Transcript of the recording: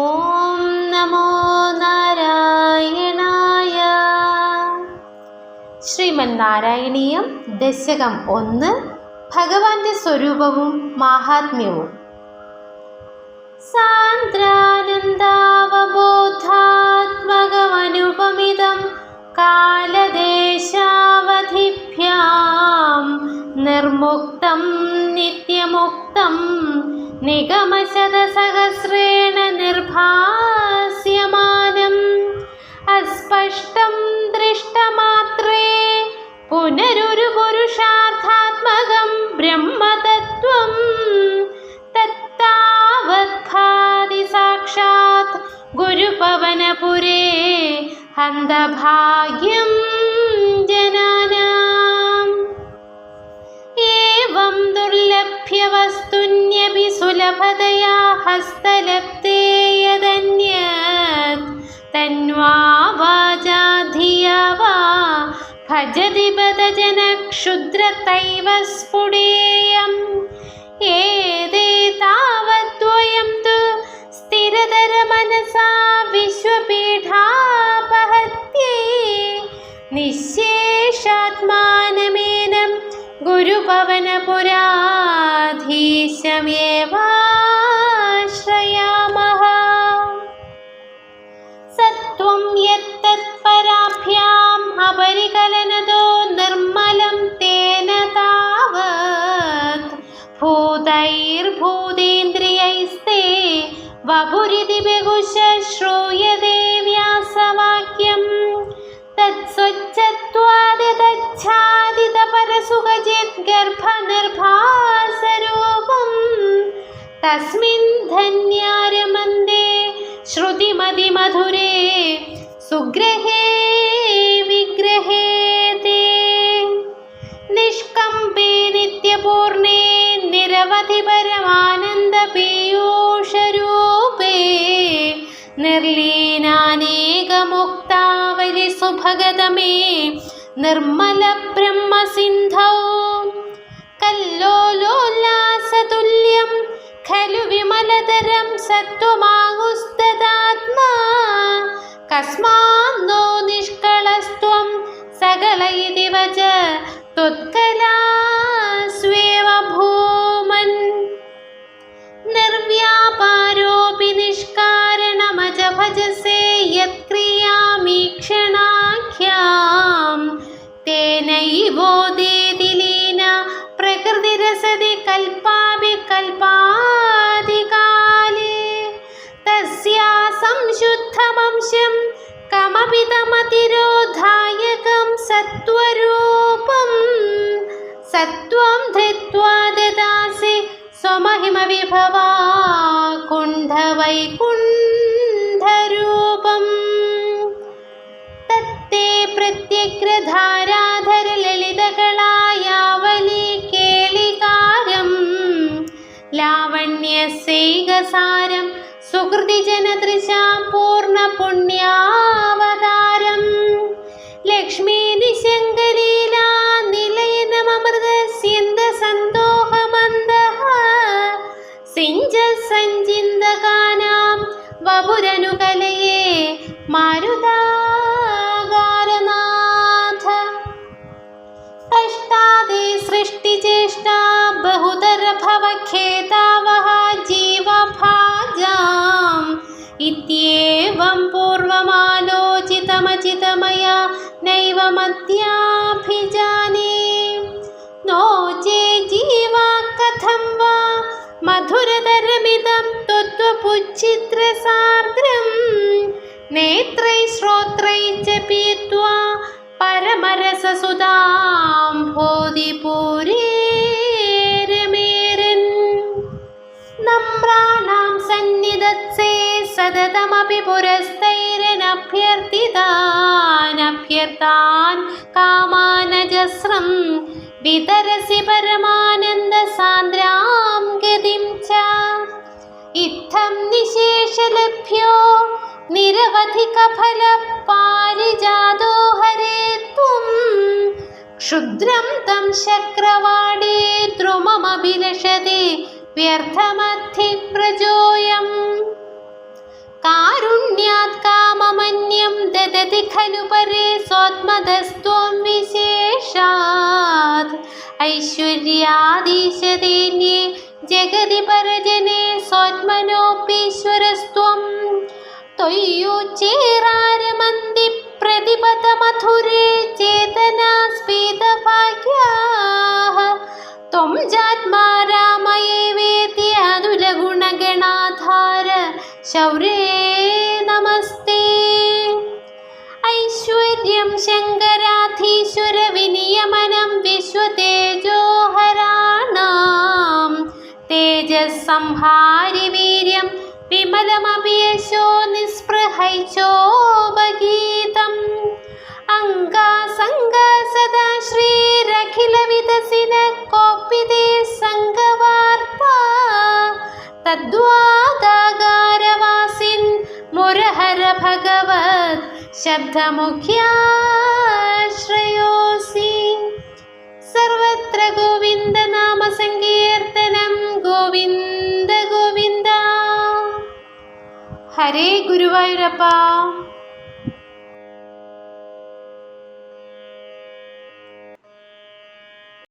ഓം നമോ നാരായണായ. ശ്രീമൻ നാരായണീയം ദശകം ഒന്ന് ഭഗവാന്റെ സ്വരൂപവും മാഹാത്മ്യവും. സാന്ദ്രാനന്ദാവബോധാത്മകമനുപമിതം കാലദേശാവധിഭ്യാം. നിർമുക്തം നിത്യമുക്തം നിഗമശതസഹസ്രേണ നിർഭാസ്യമാനം. അസ്പഷ്ടം ദൃഷ്ടമാത്രേ. പുനരൊരു പുരുഷാർത്ഥാത്മകം ബ്രഹ്മതത്വം. തത്താവത്ഭാതി गुरुपवनपुरे ഗുരുപവനപുരേ ഹന്തഭാഗ്യം एवं दुर्लभ्यवस्तुन्यपि सुलभतया हस्तलब्धे यदन्यत् तन्वा वाचा धिया वा भजति बदजनक्षुद्रतैव स्फुटेयम् गुरुपवनपुराधीशमेवा തസ്മിन् ധന്യാരമന്ദേ ശ്രുതിമതിമധുരേ സുഗ്രഹേ വിഗ്രഹേ തേ നിഷ്കമ്പേ നിത്യപൂർണേ നിരവധി പരമാനന്ദപീയൂഷരൂപേ നിർലീനാനേകമുക്താവലി സുഭഗതമേ നിർമ്മല ബ്രഹ്മസിന്ധൗ. വിമലതരം സത്വമാഹുസ്തദാത്മാ കസ്മാന്നോ നിഷ്കളസ്ത്വം സകല ഇതി വച ത്വത്കലാസ്വേവ സംശുദ്ധമംശം കമപി തമതിരോധായകം സത്വരൂപം. സത്വം ധൃത്വാ ദദാസി സ്വമഹിമവിഭവാ കുണ്ഠവൈകുണ്ഠരൂപം. തത്തേ പ്രത്യഗ്രധാരാധര ലളിതകളായാവലി സുഹൃതിജനതൃശാം പൂർണപുണ്യാവതാരം ലക്ഷ്മീ നിശങ്കലീലാ നിലയനമൃതസ്യന്ത സന്തോഹമന്ദഃ സിഞ്ച സഞ്ചിന്തകാനാം വപുരനുകലയെ മാരുതാകാരനാഥ. കഷ്ടാദേ സൃഷ്ടിചേഷ്ടാ ഭവഖേതാവഹ ജീവഭാജാം മധുരതരമിതം ത്വത്വപുച്ഛിത്രസാർദ്രം നേത്രൈ ശ്രോത്രൈ ച പീത്വാ പരമരസസുതാം ഭൂതിപൂരേരമേരൻ നമ്രാണാം സന്നിധത്സേ സതതമപി പുരസ്തൈരനഭ്യർത്ഥിതാനഭ്യർത്ഥാൻ കാമാനജസ്രം വിതരസി പരമാനന്ദ സാന്ദ്രാം ഗതിം ച. ഇത്തം നിശേഷലഭ്യോ നിരവധികഫല പാരിജാതോ ഹരേ ത്വം. ക്ഷുദ്രം തം ശക്രവാടേ ദ്രുമമഭിലഷതി വ്യർത്ഥമധിപ്രജോയം കാരുണ്യാത് കാമമന്യം ദദതി ഖലു പരേ സ്വാത്മദസ്ത ഐശ്വര്യാദീശതേന്യേ ജഗതി പരജനെ സ്വന്മനോപീശ്വരസ്ത്വം തൊയ്യൂച്ചേറാരമന്തി പ്രതിപത മധുരേ ചേതന സ്ഫീതഭാഗ്യാഹ ത്വം ജാത്മാ രാമയേ വേതി അതുല ഗുണഗണാധാര ശൗരേ നമസ്തേ. ഐശ്വര്യം ശങ്കരാധീശ്വര വിനിയമനം വിശ്വതേ സംഹാരി വീര്യം വിമലമപി യശോ നിസ്പൃഹൈചോപഗീതം അംഗാസംഗ സദാ ശ്രീരഖില വിതസിന കോപിതേ സംഗവാർപ്പ തദ്വാദാകാരവാസിൻ മുരഹര ഭഗവത് ശബ്ദമുഖ്യാശ്രയോസി. സർവത്ര ഗോവിന്ദ നാമ സങ്കീർത്തനം ഗോവിന്ദ ഗോവിന്ദ. ഹരേ ഗുരുവായൂരപ്പ.